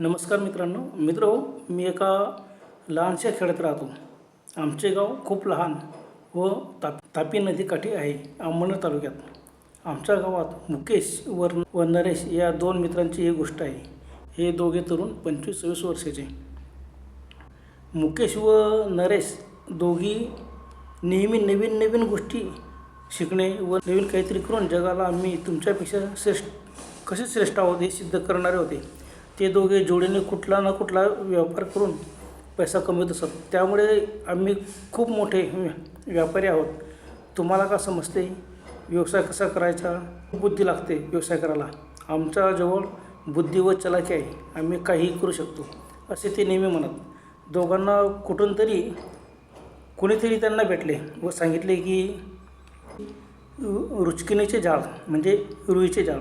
नमस्कार मित्रांनो. मित्र हो, मी एका लहानशा खेड्यात राहतो. आमचे गाव खूप लहान व ताप तापी नदीकाठी आहे अंमळनेर तालुक्यात. आमच्या गावात मुकेश व व नरेश या दोन मित्रांची ही गोष्ट आहे. हे दोघे तरुण पंचवीस सव्वीस वर्षाचे. मुकेश व नरेश दोघी नेहमी नवीन नवीन गोष्टी शिकणे व नवीन काहीतरी करून जगाला आम्ही तुमच्यापेक्षा श्रेष्ठ कसे श्रेष्ठ आहोत हे सिद्ध करणारे होते. ते दोघे जोडीने कुठला ना कुठला व्यापार करून पैसा कमवत असत. त्यामुळे आम्ही खूप मोठे व्या- व्यापारी आहोत. तुम्हाला का समजते? व्यवसाय कसा करायचा? बुद्धी लागते व्यवसाय करायला. आमच्याजवळ बुद्धी व चलाकी आहे. आम्ही काहीही करू शकतो असे ते नेहमी म्हणत. दोघांना कुठून तरी कुणीतरी त्यांना भेटले व सांगितले की रु- रुचकिनीचे झाड म्हणजे रुईचे झाड.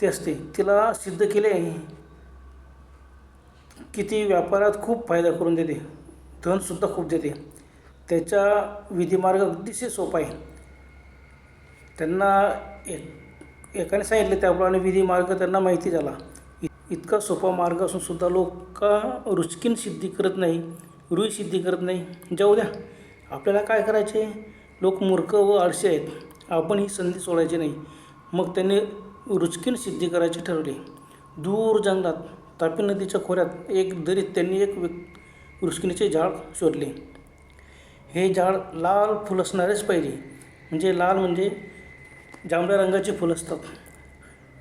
ते असते तिला सिद्ध केले आहे की ती व्यापारात खूप फायदा करून देते धनसुद्धा खूप देते. त्याचा विधिमार्ग अतिशय सोपा आहे. त्यांना एक एकाने सांगितले त्याप्रमाणे विधिमार्ग त्यांना माहिती झाला. इतका सोपा मार्ग असूनसुद्धा लोक का रुचकीन सिद्धी करत नाही रुई सिद्धी करत नाही. जाऊ द्या आपल्याला काय करायचे? लोक मूर्ख व आळशी आहेत. आपण ही संधी सोडायची नाही. मग त्यांनी रुचकीन सिद्धी करायचे ठरवले. दूर जंगलात तापी नदीच्या खोऱ्यात एक दरीत त्यांनी एक व्यक् रुचकिनीचे झाड शोधले. हे झाड लाल फुल असणारेच पाहिजे म्हणजे लाल म्हणजे जांभळ्या रंगाचे फुलं असतात.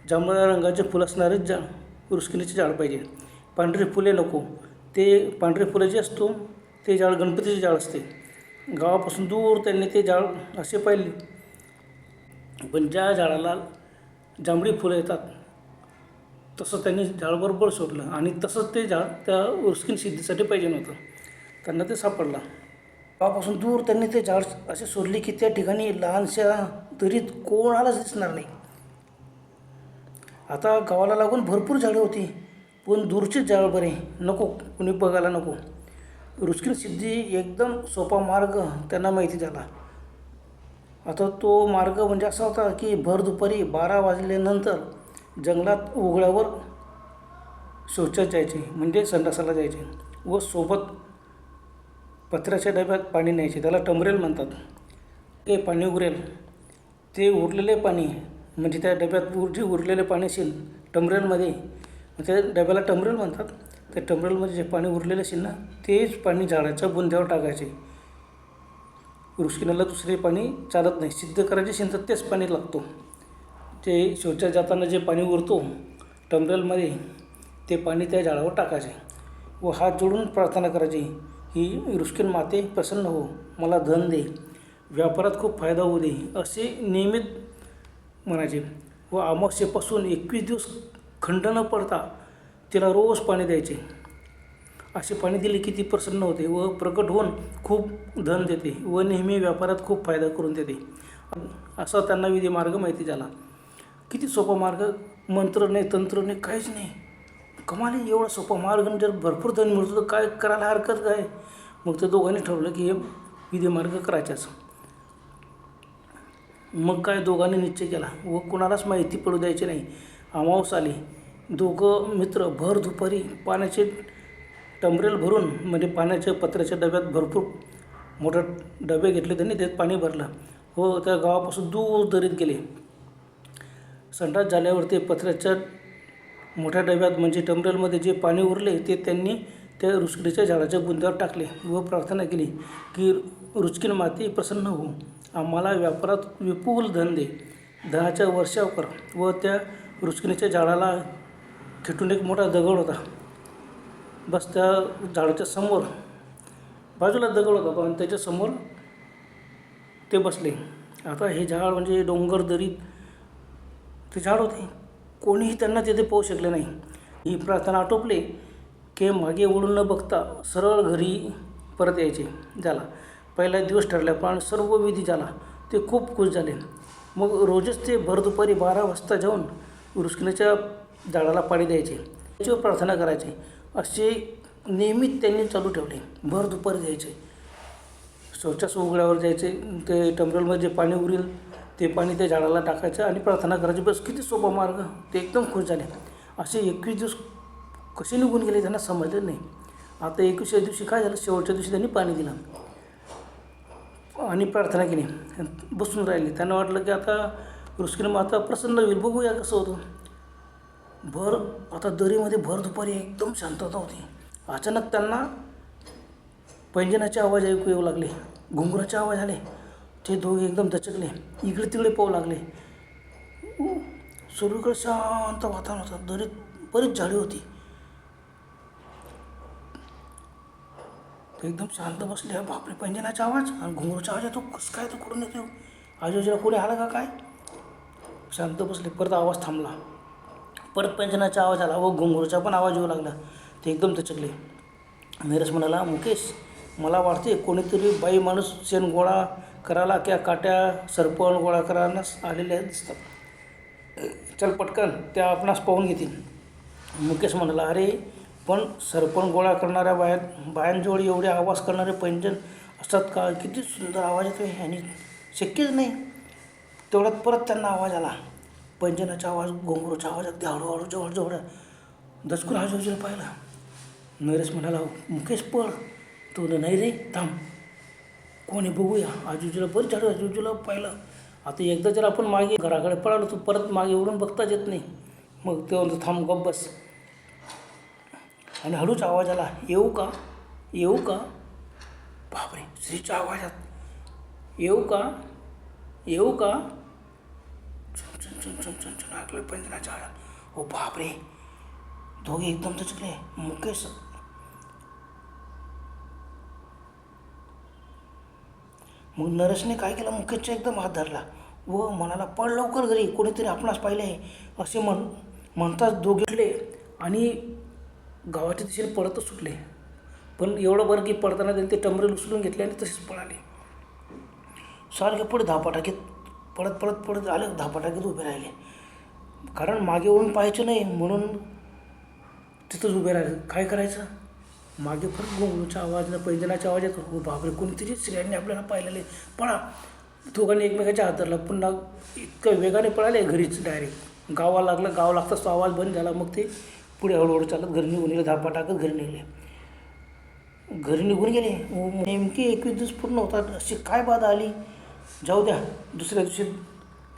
जांभळ्या रंगाचे फुलं असणारेच जा रुचकिनीचे झाड पाहिजे पांढरी फुले नको. ते पांढरे फुलं जे असतो ते झाड गणपतीचे झाड असते. गावापासून दूर त्यांनी ते झाड असे पाहिले. पण ज्या झाडाला जांभळी फुलं येतात. तसं त्यांनी झाड बरोबर शोधलं आणि तसंच ते झाड त्या उर्स्किन सिद्धीसाठी पाहिजे नव्हतं. त्यांना ते सापडलं. गावापासून दूर त्यांनी ते झाड असे सोडले की त्या ठिकाणी लहानशा दरीत कोणालाच दिसणार नाही. आता गावाला लागून भरपूर झाडं होती पण दूरचीच झाडं बरे नको कुणी बघायला नको. रुस्किन सिद्धी एकदम सोपा मार्ग त्यांना माहिती झाला. आता तो मार्ग म्हणजे असा होता की भर दुपारी बारा वाजल्यानंतर जंगलात उघड्यावर शौचात जायचे म्हणजे संडासाला जायचे व सोबत पत्र्याच्या डब्यात पाणी न्यायचे त्याला टमरेल म्हणतात. ते पाणी उरेल ते उरलेले पाणी म्हणजे त्या डब्यात उर जे उरलेले पाणी असेल टमरेलमध्ये त्या डब्याला टमरेल म्हणतात. त्या टमरेलमध्ये जे पाणी उरलेलं असेल ना तेच पाणी झाडाच्या बुंद्यावर टाकायचे. वृष्किनाला दुसरे पाणी चालत नाही. सिद्ध करायचे असेल तर तेच पाणी लागतो. ते शौचात जाताना जे पाणी उरतो टमरेलमध्ये ते पाणी त्या झाडावर टाकायचे व हात जोडून प्रार्थना करायची. ही रुष्किन माते प्रसन्न हो मला धन दे व्यापारात खूप फायदा होऊ दे असे नियमित म्हणायचे व अमावस्येपासून एकवीस दिवस खंड न पडता तिला रोज पाणी द्यायचे. असे पाणी दिले की ती प्रसन्न होते व प्रकट होऊन खूप धन देते व नेहमी व्यापारात खूप फायदा करून देते. असा त्यांना विधी मार्ग माहिती झाला. किती सोपा मार्ग? मंत्र नाही तंत्र नाही काहीच नाही. कमाली एवढा सोपा मार्ग आणि जर भरपूर धन मिळतो तर काय करायला हरकत काय? मग त्या दोघांनी ठरवलं की हे विधी मार्ग करायचाच. मग काय दोघांनी निश्चय केला व कुणालाच माहिती पडू द्यायची नाही. अमावस आली. दोघं मित्र भर दुपारी पाण्याचे टमरेल भरून म्हणजे पाण्याच्या पत्र्याच्या डब्यात भरपूर मोठा डबे घेतले त्यांनी त्यात पाणी भरलं. व त्या गावापासून दूर दरीत गेले. संडास झाल्यावर ते पत्र्याच्या मोठ्या डब्यात म्हणजे टमरेलमध्ये जे पाणी उरले ते त्यांनी त्या रुचकिनीच्या झाडाच्या बुंद्यावर टाकले व प्रार्थना केली की रुचकीन माती प्रसन्न हो आम्हाला व्यापारात विपुल धन दे. धनाच्या वर्षाव कर व त्या रुचकिनीच्या झाडाला खेटून एक मोठा दगड होता. बस त्या झाडाच्या समोर. बाजूला दगड होता पण त्याच्यासमोर ते बसले. आता हे झाड म्हणजे डोंगर दरीत ते झाड होते. कोणीही त्यांना तिथे पोहू शकले नाही. ही प्रार्थना आटोपले की मागे वळून न बघता सरळ घरी परत यायचे. झाला. पहिला दिवस ठरला पण सर्व विधी झाला. ते खूप खुश झाले. मग रोजच ते भर दुपारी बारा वाजता जाऊन रुस्किनाच्या झाडाला पाणी द्यायचे. त्याच्यावर प्रार्थना करायचे. असे नियमित त्यांनी चालू ठेवले. भर दुपारी द्यायचे. शौचास उघड्यावर जायचे ते टमरलमध्ये जे पाणी उरेल ते पाणी त्या झाडाला टाकायचं आणि प्रार्थना करायची. बस किती सोपा मार्ग. ते एकदम खुश झाले. असे एकवीस दिवस कसे निघून गेले त्यांना समजलं नाही. आता एकविसच्या दिवशी काय झालं? शेवटच्या दिवशी त्यांनी पाणी दिलं. आणि प्रार्थना केली. बसून राहिली. त्यांना वाटलं की आता रुस्किन माता प्रसन्न होईल. बघूया कसं होतं. भर आता दरीमध्ये भर दुपारी एकदम शांतता होती. अचानक त्यांना पैंजनाचे आवाज ऐकू येऊ लागले. घुंगराचे आवाज आले. ते दोघे एकदम दचकले. इकडे तिकडे पाहू लागले. उ, सगळीकडे शांत वातावरण होतं. दरीत बरीच झाडी होती. एकदम शांत बसले. बापरे पैंजनाचा आवाज आणि घुंगरूचा आवाज येतो. कसं काय तो कुठून येतो आजूबाजूला कोणी आला का काय? शांत बसले. परत आवाज थांबला. परत आवाज आला व घुंगरूचा पण आवाज येऊ लागला. ते एकदम तचकले. नीरज म्हणाला मुकेश मला वाटते कोणीतरी बाई माणूस शेण गोळा करायला किंवा काट्या सरपण गोळा करायला आलेले दिसतात. चल पटकन त्या आपणास पाहून घेतील. मुकेश म्हणाला अरे पण सरपण गोळा करणाऱ्या बाया बायांजवळ एवढे आवाज करणारे पैंजण असतात का? किती सुंदर आवाज येतो आणि शक्यच नाही. तेवढ्यात परत त्यांना आवाज आला. पंजनाचा आवाज घोंगरूचा आवाज अगदी हळूहळू जवळ जवळ दचकून आजूबाजूला पाहिला. नरेश म्हणाला मुकेश पळ. तो नाही रे थांब. कोणी बघूया. आजूबाजूला बरं झाडू आजूबाजूला पाहिलं. आता एकदा जर आपण मागे घराकडे पळालो तर परत मागे उडून बघताच येत नाही. मग ते म्हणतो थांब गप बस. आणि हळूच आवाज आला येऊ का? येऊ का? बापरे श्रीच्या आवाजात. येऊ का? येऊ का? चुन चुन चुन चुन ऐकलं पंजनाच्या आवाजात ओ बापरे दोघे एकदम चुकले मुकेश। मग नरेशने काय केलं? मुकेशचा एकदम हात धरला. व मनाला पळ लवकर घरी. कोणीतरी आपणास पाहिले असे म्हण म्हणताच दोघे उठले आणि गावाच्या दिशेने पळतच सुटले. पण एवढं बरं की पडताना त्यांनी ते टमरेल उचलून घेतले आणि तसेच पळाले. सारखे पुढे धापाटाकीत पळत पळत पळत आले धापाटाकीत उभे राहिले. कारण मागे वळून पाहायचं नाही म्हणून तिथंच उभे राहिले. काय करायचं? मागे परत घुंगरूचा आवाज न आवाजात आवाज येतो हो बापरे कोणीतरी स्त्रियांनी आपल्याला पाहिलेले. पळा. दोघांनी एकमेकाच्या हातरला पुन्हा इतकं वेगाने पळाले घरीच डायरेक्ट गावा लागलं गाव लागताच तो आवाज बंद झाला. मग ते पुढे हळूहळू चालत घरी निघून गेले धापा टाकत घरी निघले. घरी निघून गेले. नेमके एकवीस दिवस पूर्ण होतात. अशी काय बाधा आली? जाऊ द्या दुसऱ्या दिवशी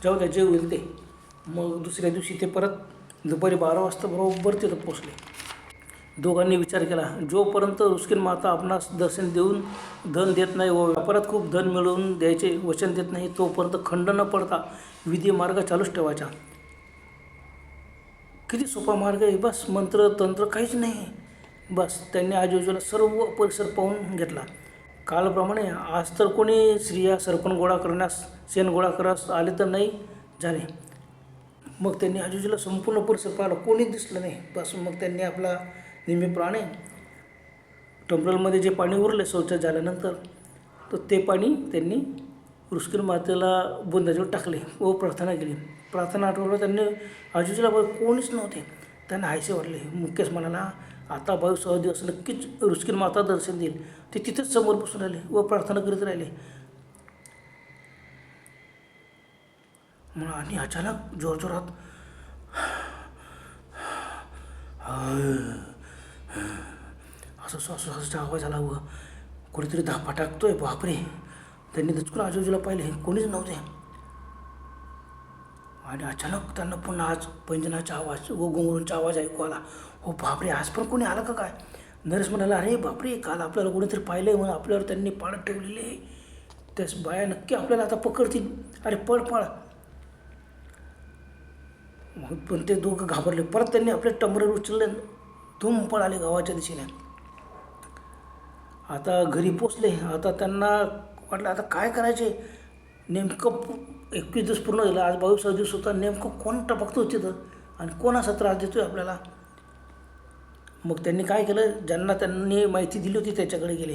जाऊ द्या जे होईल ते. मग दुसऱ्या दिवशी ते परत दुपारी बारा वाजता बरोबर तिथं पोचले दोघांनी विचार केला जोपर्यंत रुस्किन माता आपणास दर्शन देऊन धन देत नाही व व्यापारात खूप धन मिळवून द्यायचे वचन देत नाही तोपर्यंत खंड न पडता विधी मार्ग चालूच ठेवायचा. किती सोपा मार्ग आहे बस मंत्र तंत्र काहीच नाही. बस त्यांनी आजूबाजूला सर्व परिसर पाहून घेतला. कालप्रमाणे आज तर कोणी स्त्रिया सरपण गोळा करण्यास शेण गोळा करण्यास आले तर नाही झाले. मग त्यांनी आजूजीला संपूर्ण परिसर पाहिला. कोणीच दिसलं नाही. बस मग त्यांनी आपला नेहमीप्रमाणे टंबरलमध्ये जे पाणी उरले शौचास झाल्यानंतर तर ते पाणी त्यांनी रुस्किन मातेला बुंदाजीवर टाकले व प्रार्थना केली. प्रार्थना आठवलं त्यांनी आजूजीला कोणीच नव्हते. त्यांना हायसे वाटले. मुकेश म्हणाला आता बावीस सहा दिवस नक्कीच रुस्किन माता दर्शन देईल. ते तिथेच समोर बसून राहिले व प्रार्थना करीत राहिले. म्हणून आणि अचानक जोरजोरात असं श्वासोश्वासाचा आवाज आला व कोणीतरी धापा टाकतोय. बापरे. त्यांनी दचकून आजूबाजूला पाहिले. कोणीच नव्हते. आणि अचानक त्यांना पुन्हा आज पैंजनाचा आवाज व गोंगरूंचा आवाज ऐकू आला. हो बापरे आज पण कोणी आलं का काय? नरेश म्हणाला अरे बापरे काल आपल्याला कोणीतरी पाहिलं आहे म्हणून आपल्यावर त्यांनी पाळत ठेवलेले त्याच त्यास बाया नक्की आपल्याला आता पकडतील. अरे पळ पळ. मग पण ते दोघं घाबरले. परत त्यांनी आपले टमरे उचलले धूम पळाले गावाच्या दिशेने. आता घरी पोचले. आता त्यांना वाटलं आता काय करायचे? नेमकं एकवीस दिवस पूर्ण झालं आज बावीसावा दिवस होता नेमकं कोण टपकतो तिथं? आणि कोण असा त्रास आहे आपल्याला? मग त्यांनी काय केलं? ज्यांना त्यांनी माहिती दिली होती त्याच्याकडे गेले.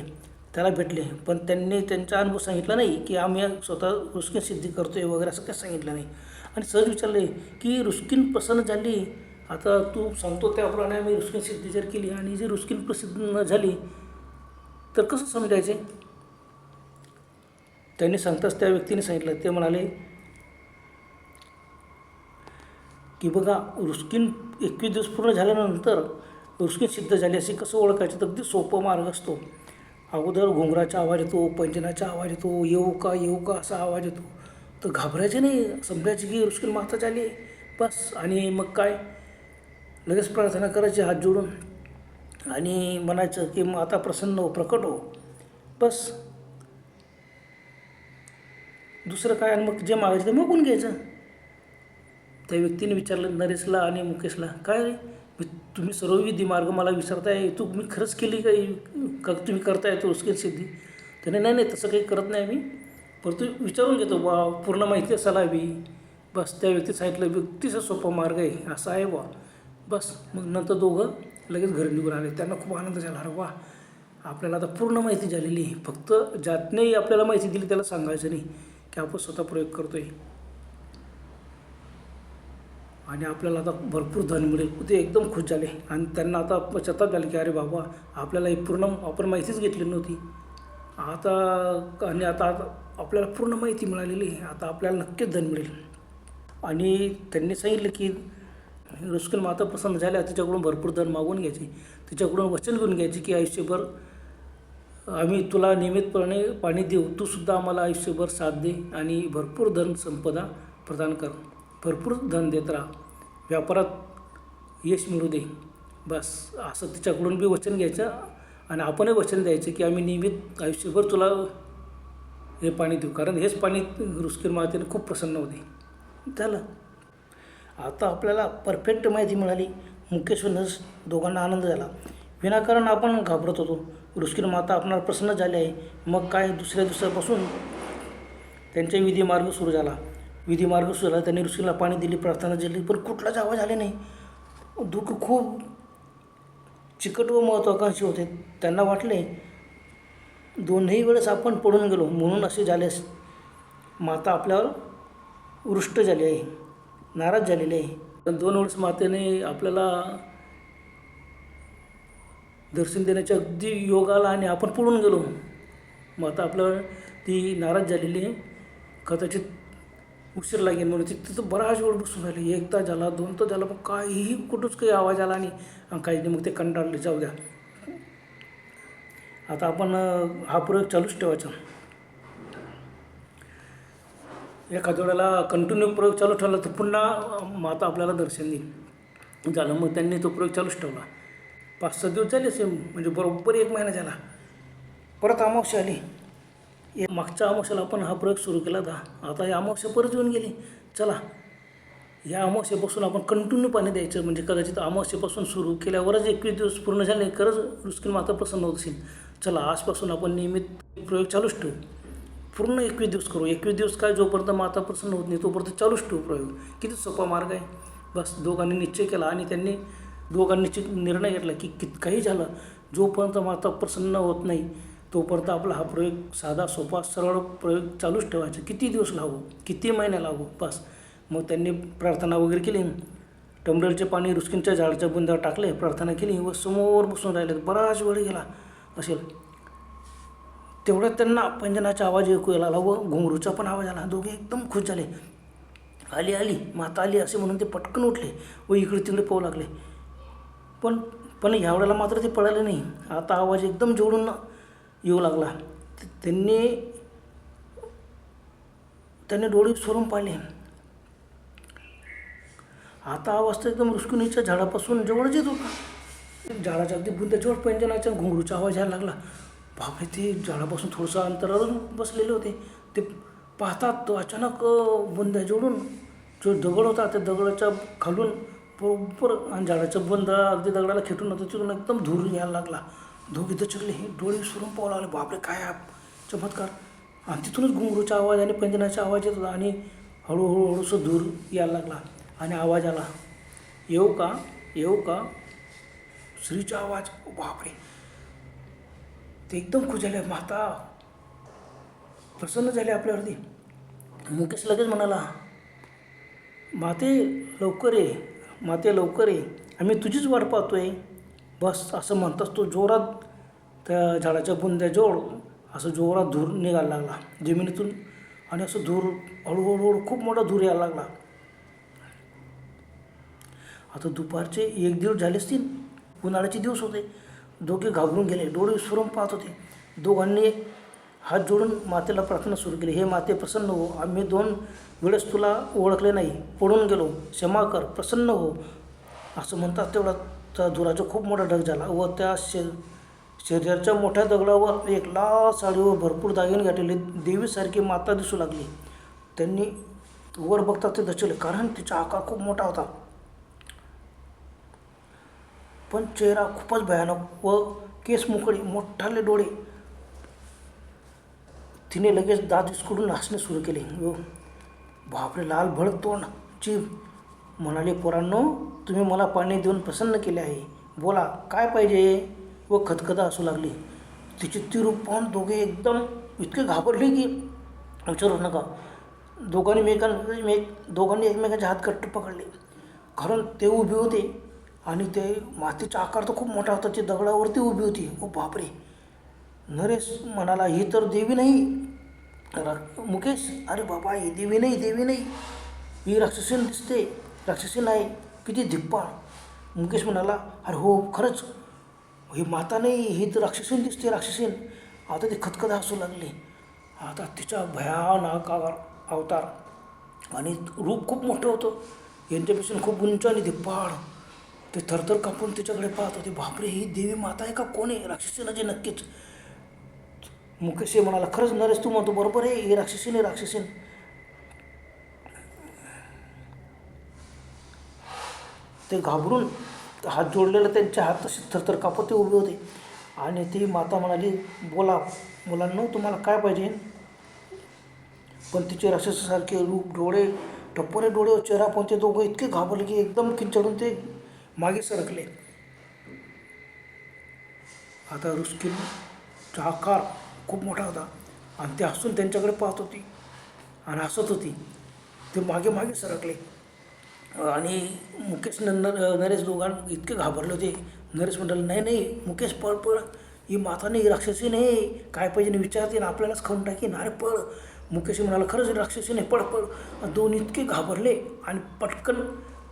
त्याला भेटले. पण त्यांनी त्यांचा अनुभव सांगितला नाही की आम्ही स्वतः रुस्किन सिद्धी करतो आहे वगैरे असं काही सांगितलं नाही. आणि सहज विचारले की रुस्किन प्रसन्न झाली? आता तू सांगतो त्याप्रमाणे आम्ही रुस्किन सिद्धी जर केली आणि जी रुस्किन प्रसिद्ध झाली तर कसं समजायचे? त्यांनी सांगताच त्या व्यक्तीने सांगितलं. ते म्हणाले की बघा रुस्किन एकवीस दिवस पूर्ण झाल्यानंतर रुस्किन सिद्ध झाली असे कसं ओळखायचं? तर अगदी सोपं मार्ग असतो. अगोदर घोंगराचा आवाज येतो पंजनाचा आवाज येतो येऊ का येऊ का असा आवाज येतो. तर घाबरायचे नाही समजायचे की रुस्किन माता झाली बस आणि मग काय? लगेच प्रार्थना करायची हात जोडून. आणि म्हणायचं की मग आता प्रसन्न हो प्रकट हो. बस दुसरं काय? आणि मग जे मागायचं ते मागून घ्यायचं. त्या व्यक्तीने विचारलं नरेशला आणि मुकेशला काय रे? मी तुम्ही सर्व विधी मार्ग मला विचारताय तू मी खरंच केली काही का तुम्ही करताय तो उसकेल सिद्धी? त्याने नाही नाही तसं काही करत नाही मी. परंतु विचारून घेतो. बा पूर्ण माहिती असायला हवी. बस त्या व्यक्ती सांगितलं व्यक्तीचा सोपा मार्ग आहे. असा आहे बा बस मग नंतर दोघं लगेच घरी निघून आले. त्यांना खूप आनंद झाला. अरे वा आपल्याला आता पूर्ण माहिती झालेली आहे. फक्त ज्यातनेही आपल्याला माहिती दिली त्याला सांगायचं नाही. की आपण स्वतः प्रयोग करतो आहे आणि आपल्याला आता भरपूर धन मिळेल. ते एकदम खुश झाले. आणि त्यांना आता पश्चाताप झाले की अरे बाबा आपल्याला ही पूर्ण आपण माहितीच घेतली नव्हती. आता आणि आता आता आपल्याला पूर्ण माहिती मिळालेली आहे. आता आपल्याला नक्कीच धन मिळेल. आणि त्यांनी सांगितलं की रुस्किन माता पसंत झाल्या तिच्याकडून भरपूर धन मागून घ्यायचे. तिच्याकडून वचन घेऊन घ्यायचे की आयुष्यभर आम्ही तुला नियमितपणे पाणी देऊ तू सुद्धा आम्हाला आयुष्यभर साथ दे आणि भरपूर धन संपदा प्रदान कर. भरपूर धन देत राहा. व्यापारात यश मिळू दे. बस. असं तिच्याकडून बी वचन घ्यायचं आणि आपणही वचन द्यायचं की आम्ही नियमित आयुष्यभर तुला हे पाणी देऊ. कारण हेच पाणी रुस्किर मातेने खूप प्रसन्न होते. झालं. आता आपल्याला परफेक्ट माहिती मिळाली. मुकेश नर्स दोघांना आनंद झाला. विनाकारण आपण घाबरत होतो. रुस्किन माता आपणावर प्रसन्न झाली आहे. मग काय? दुसऱ्या दिवसापासून त्यांचा विधी मार्ग सुरू झाला. विधी मार्ग सुरू झाला. त्यांनी रुस्किनला पाणी दिली प्रार्थना दिली पण कुठलाच आवाज आले नाही. दुःख खूप चिकट व महत्त्वाकांक्षी होते. त्यांना वाटले दोनही वेळेस आपण पडून गेलो म्हणून असे झाल्यास माता आपल्यावर वृष्ट झाली आहे नाराज झालेली आहे. पण दोन वेळेस मातेने आपल्याला दर्शन देण्याच्या अगदी योग आला आणि आपण पळून गेलो. मग आता आपलं ती नाराज झालेली कदाचित उशीर लागेल म्हणून ती तिथं बराच वेळ बसून राहिली. एक तास झाला दोन तास झाला पण काहीही कुठंच काही आवाज आला नाही. आणि काही नाही मग ते कंटाळले जाऊ द्या. आता आपण हा प्रयोग चालूच ठेवायचा. एखाद्या वेळेला कंटिन्यू प्रयोग चालू ठेवला तर पुन्हा माता आपल्याला दर्शन देईल. झालं मग त्यांनी तो प्रयोग चालूच ठेवला. पाच सहा दिवस झाले असे म्हणजे बरोबर एक महिना झाला. परत अमावस्या आली. या मागच्या अमावस्याला आपण हा प्रयोग सुरू केला होता. आता या अमावस्या परत येऊन गेली. चला. या अमावस्येपासून आपण कंटिन्यू पाणी द्यायचं. म्हणजे कदाचित अमावस्येपासून सुरू केल्यावरच एकवीस दिवस पूर्ण झाले. खरंच रुस्किन माता प्रसन्न होत असेल. चला आजपासून आपण नियमित प्रयोग चालूच ठेवू. पूर्ण एकवीस दिवस करू. एकवीस दिवस काय जोपर्यंत माता प्रसन्न होत नाही तोपर्यंत चालूच ठेवू प्रयोग. किती सोपा मार्ग आहे. बस दोघांनी निश्चय केला आणि त्यांनी दोघांनी ची- निर्णय घेतला की कित काही झालं जोपर्यंत माता प्रसन्न होत नाही तोपर्यंत आपला हा प्रयोग साधा सोपा सरळ प्रयोग चालूच ठेवायचा. किती दिवस लागू किती महिने लागू बस. मग त्यांनी प्रार्थना वगैरे केली. टमडलचे पाणी रुस्किनच्या झाडाच्या बुंद्यावर टाकले प्रार्थना केली व समोर बसून राहिले बराच वेळ गेला असेल. तेवढ्यात त्यांना पंजनाचा आवाज ऐकू यायला आला व घुंगरूचा पण आवाज आला. दोघे एकदम खुश झाले. आली आली माता आली असे म्हणून ते पटकन उठले व इकडे तिकडे पाहू लागले. पण पण ह्या वेळेला मात्र ते पळाले नाही. आता आवाज एकदम जोडून येऊ लागला. त्यांनी त्यांनी डोळे सोडून पाहिले. आता आवाज तर एकदम रुस्कुनीच्या झाडापासून जवळच येत होता. झाडाच्या अगदी बुंद्याच्यावर पैंजनाच्या घुंगरूचा आवाज यायला लागला. बापरे ते झाडापासून थोडंसं अंतरावर बसलेले होते. ते पाहतात तो अचानक बुंद्या जोडून जो दगड होता त्या दगडाच्या खालून बरोबर आणि झाडाचं बंद अगदी दगडाला खेटून होतं तिथून एकदम धूर यायला लागला. धूर इथं चिरले हे डोळे सुरून पाहू लागले बापरे काय चमत्कार. आणि तिथूनच घुंगरूचा आवाज आणि पंजनाचा आवाज येत होता आणि हळूहळू हळूसं धूर यायला लागला आणि आवाज आला. येऊ का? येऊ का? श्रीचा आवाज बापरे. ते एकदम खुश झाले माता. प्रसन्न झाले आपल्यावरती. मुकेश लगेच म्हणाला माते लवकर ये. माते लवकर ये. आम्ही तुझीच वाट पाहतो आहे बस असं म्हणताच तो जोरात त्या झाडाच्या बुंद्याजवळ असं जोरात धूर निघायला लागला. जमिनीतून आणि असं धूर हळूहळूहळू खूप मोठा धूर यायला लागला. आता दुपारचे एक दिवस झाले असतील. उन्हाळ्याचे दिवस होते. दोघे घाबरून गेले. डोळे विस्फरून पाहत होते. दोघांनी हात जोडून मातेला प्रार्थना सुरू केली. हे माते प्रसन्न हो. आम्ही दोन वेळेस तुला ओळखले नाही. पडून गेलो. क्षमा कर. प्रसन्न हो. असं म्हणतात तेवढा त्या धुराचा खूप मोठा ढग झाला व त्या शे शरीराच्या मोठ्या दगडावर एक लाल साडीवर भरपूर दागिने गाठलेले देवीसारखी माता दिसू लागली. त्यांनी वर बघता ते दचले कारण तिचा आकार खूप मोठा होता. पण चेहरा खूपच भयानक व केस मोकळी मोठाले डोळे तिने लगेच दात विस्कुडून हसणे सुरू केले. व बापरे लाल भडक तोंड. जीभ म्हणाले पोरांनो तुम्ही मला पाणी देऊन प्रसन्न केले आहे. बोला काय पाहिजे? व खतखता असू लागली. तिचे ती रूप पाहून दोघे एकदम इतके घाबरले की विचारू नका. दोघांनी एकमेकां एक दोघांनी एकमेकांचे हात कट्ट पकडले. कारण ते उभे होते आणि ते मातीचा आकार तर खूप मोठा होता. ते दगडावरती उभी होती. ओ बापरे नरेश म्हणाला ही तर देवी नाही. रा मुकेश अरे बाबा ही देवी नाही देवी नाही. ही राक्षसीन दिसते राक्षसीन आहे किती धिप्पाळ मुकेश म्हणाला अरे हो खरंच. ही माता नाही ही तर राक्षसीन दिसते राक्षसीन आता ती खतखत हसू लागली. आता तिचा भयानक अवतार आणि रूप खूप मोठं होतं. यांच्यापेक्षा खूप उंच आणि धिप्पाळ ते थरथर कापून तिच्याकडे पाहत होते. बापरे ही देवी माता आहे का? कोण आहे? राक्षसीन जे म्हणजे नक्कीच. मुकेश म्हणाला खरंच नरेश तू म्हणतो बरोबर आहे ही राक्षसीन आहे राक्षसीन. ते घाबरून हात जोडलेले त्यांचे हात तसे थरथर कापत ते उभे होते. आणि ती माता म्हणाली बोला मुलांना तुम्हाला काय पाहिजे? पण तिचे राक्षसासारखे रूप डोळे टप्परे डोळे चेहरा पण ते दोघं इतके घाबरले की एकदम किंचडून ते मागे सरकले. आता रुस्किन आकार खूप मोठा होता. आणि ते हसून त्यांच्याकडे पाहत होती. आणि हसत होती. ते मागे मागे सरकले. आणि मुकेश न नरेश दोघां इतके घाबरले होते. नरेश म्हणाले नाही नाही मुकेश पळ पळ. ही माता नाही राक्षसी नाही. काय पाहिजे विचारते ना आपल्यालाच खाऊन टाकीन. अरे पळ. मुकेश म्हणाला खरंच राक्षसी नाही. पळ पळ. आणि दोन इतके घाबरले आणि पटकन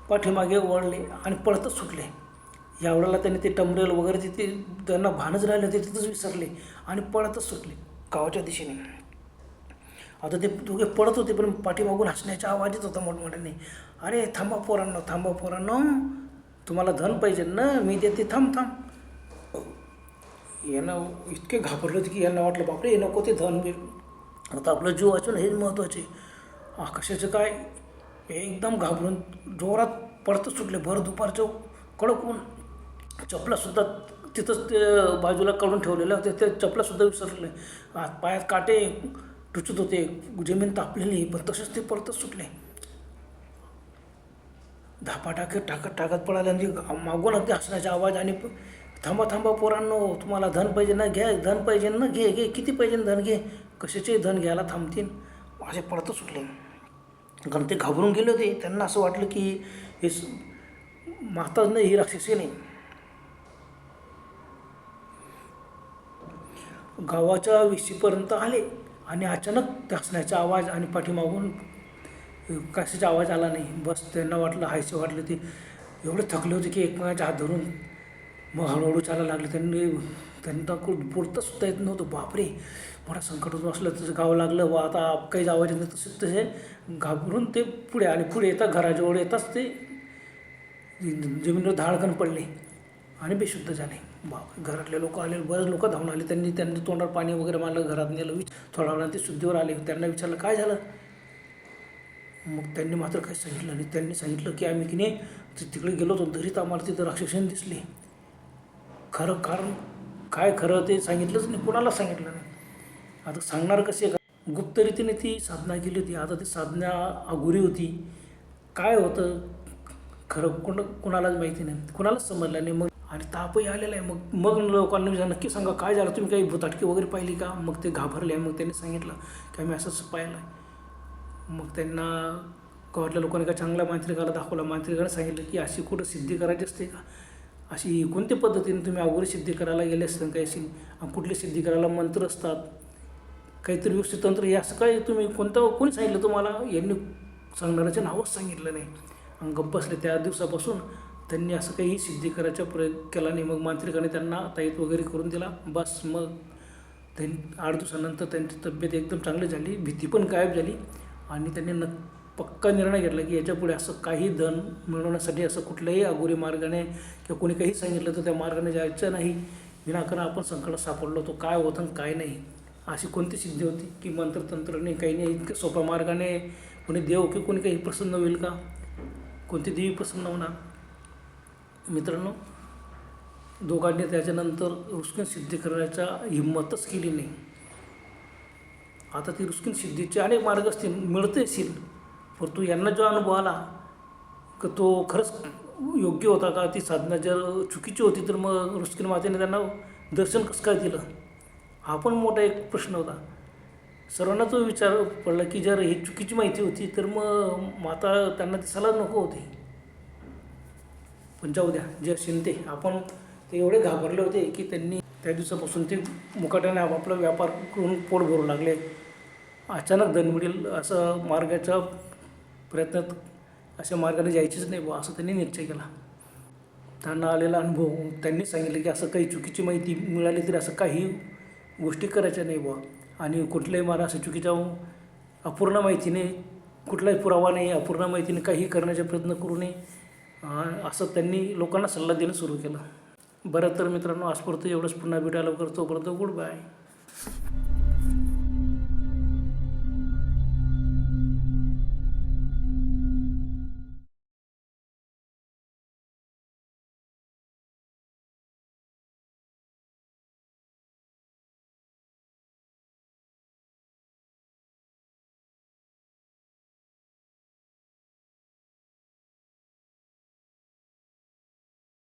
पाठीमागे वळले आणि पळतच सुटले. यावेळेला त्यांनी ते टमरेल वगैरे तिथे त्यांना भानच राहिलं ते तिथंच विसरले आणि पळतच सुटले गावाच्या दिशेने. आता ते दोघे पळत होते पण पाठीमागून हसण्याचा आवाज येत होता मोठमोठ्याने. अरे थांबा पोरांनो थांबा पोरांनो. तुम्हाला धन पाहिजे ना मी देते थांब थांब. यांना इतके घाबरले होते की यांना वाटलं बापरे हे नको ते धन बिन. आता आपलं जीव वाचून हेच महत्त्वाचे हा कशाचं काय एकदम घाबरून जोरात पडतच सुटले भर दुपारचं कडक ऊन चपलासुद्धा तिथंच ते बाजूला काढून ठेवलेल्या होत्या त्या चपलासुद्धा विसरले. हात पायात काटे टुचत होते. जमीन तापलेली पण तसेच ते परतच सुटले. धापाटाके टाकत टाकत टाकत आणि मागून अगदी हसण्याचा आवाज आणि प- थांबा थांबा पोरांनो तुम्हाला धन पाहिजे ना घ्या धन पाहिजे ना घे घे किती पाहिजे धन घे. कशाचे धन घ्यायला थांबतील. असे पळतच सुटले. कारण ते घाबरून गेले होते. त्यांना असं वाटलं की हे माताच नाही ही राक्षसी नाही. गावाच्या विशीपर्यंत आले आणि अचानक त्या आवाज आणि पाठीमागून कशाचा आवाज आला नाही. बस त्यांना वाटलं हायसे वाटलं ते. एवढे थकले होते की एकमेकाच्या हात धरून मग हळूहळू चालायला लागले. त्यांनी त्यांना कुठं बोलता सुद्धा येत नव्हतं. बापरे! मोठा संकट होत असलं तसं गाव लागलं. व आता काहीच आवाज येत नाही तसे तसे घाबरून ते पुढे आले. पुढे येतात घराजवळ येताच ते जमिनीवर धाडकन पडले आणि बेशुद्ध झाले. बाप घरातले लोक आले बरेच लोक धावून आले. त्यांनी त्यांनी तोंडावर पाणी वगैरे मारलं घरात नेलं विच थोडा वेळा ते शुद्धीवर आले. त्यांना विचारलं काय झालं? मग त्यांनी मात्र काही सांगितलं नाही. त्यांनी सांगितलं की आम्ही की नाही तिकडे गेलो होतो तरीच आम्हाला तिथं राक्षसन दिसले. खरं कारण काय खरं ते सांगितलंच नाही कोणाला सांगितलं नाही. आता सांगणार कसे का? गुप्त रीतीने ती साधना केली होती. आता ती साधना अघोरी होती. काय होतं? खरं कोण कोणालाच माहिती नाही. कोणालाच समजलं नाही. मग आणि तापही आलेला आहे. मग मग लोकांना विचार नक्की सांगा काय झालं? तुम्ही काही भुताटकी वगैरे पाहिली का? मग ते घाबरले मग त्यांनी सांगितलं की आम्ही असंच पाहिलं आहे. मग त्यांना गावातल्या लोकांनी का चांगल्या मांत्रिकाला दाखवला. मांत्रिकाला सांगितलं की अशी कुठं सिद्धी करायची असते का? अशी कोणत्या पद्धतीने तुम्ही अगोदर सिद्धी करायला गेले असतं काही अशी आणि कुठली सिद्धी करायला मंत्र असतात? काहीतरी व्यवस्थित तंत्र हे असं काय तुम्ही कोणतं कोणी सांगितलं तुम्हाला? यांनी सांगणाऱ्याचे नावच सांगितलं नाही. आणि गप्प बसले त्या दिवसापासून. त्यांनी असं काही सिद्धी करायचा प्रयत्न केला नाही. मग मांत्रिकाने त्यांना ताईत वगैरे करून दिला. बस मग त्यांनी आठ दिवसानंतर त्यांची तब्येत एकदम चांगली झाली. भीती पण गायब झाली. आणि त्यांनी न पक्का निर्णय घेतला की याच्यापुढे असं काही धन मिळवण्यासाठी असं कुठल्याही अगोरी मार्गाने किंवा कोणी काही सांगितलं तर त्या मार्गाने जायचं नाही. विनाकारण आपण संकटात सापडलो तो काय होतं आणि काय नाही. अशी कोणती सिद्धी होती की मंत्रतंत्राने काही नाही इतक्या सोप्या मार्गाने कोणी देव की कोणी काही प्रसन्न होईल का? कोणती देवी प्रसन्न होणार? मित्रांनो दोघांनी त्याच्यानंतर रुस्किन सिद्धी करण्याचा हिंमतच केली नाही. आता ती रुस्किन सिद्धीचे अनेक मार्ग असतील मिळते असतील परंतु यांना जो अनुभव आला का तो खरंच योग्य होता का? ती साधना जर चुकीची होती तर मग रुस्किन मातेने त्यांना दर्शन कसं काय दिलं? हा पण मोठा एक प्रश्न होता. सर्वांना तो विचार पडला की जर ही चुकीची माहिती होती तर मग माता त्यांना दिसायला नको होती. पण जाऊ द्या जे असेल ते. आपण ते एवढे घाबरले होते की त्यांनी त्या दिवसापासून ते मुकाट्याने आपापला व्यापार करून पोट भरू लागले. अचानक धन मिळेल असं मार्गाच्या प्रयत्नात अशा मार्गाने जायचीच नाही बुवा असं त्यांनी निश्चय केला. त्यांना आलेला अनुभव त्यांनी सांगितलं की असं काही चुकीची माहिती मिळाली तरी असं काही गोष्टी करायच्या नाही बुवा. आणि कुठल्याही मला असं चुकीच्या अपूर्ण माहितीने कुठलाही पुरावा नाही अपूर्ण माहितीने काही करण्याचा प्रयत्न करू नये. असं त्यांनी लोकांना सल्ला देणं सुरू केलं. बरं तर मित्रांनो आजपर्यंत एवढंच. पुन्हा भेटायला करतो परत गुड बाय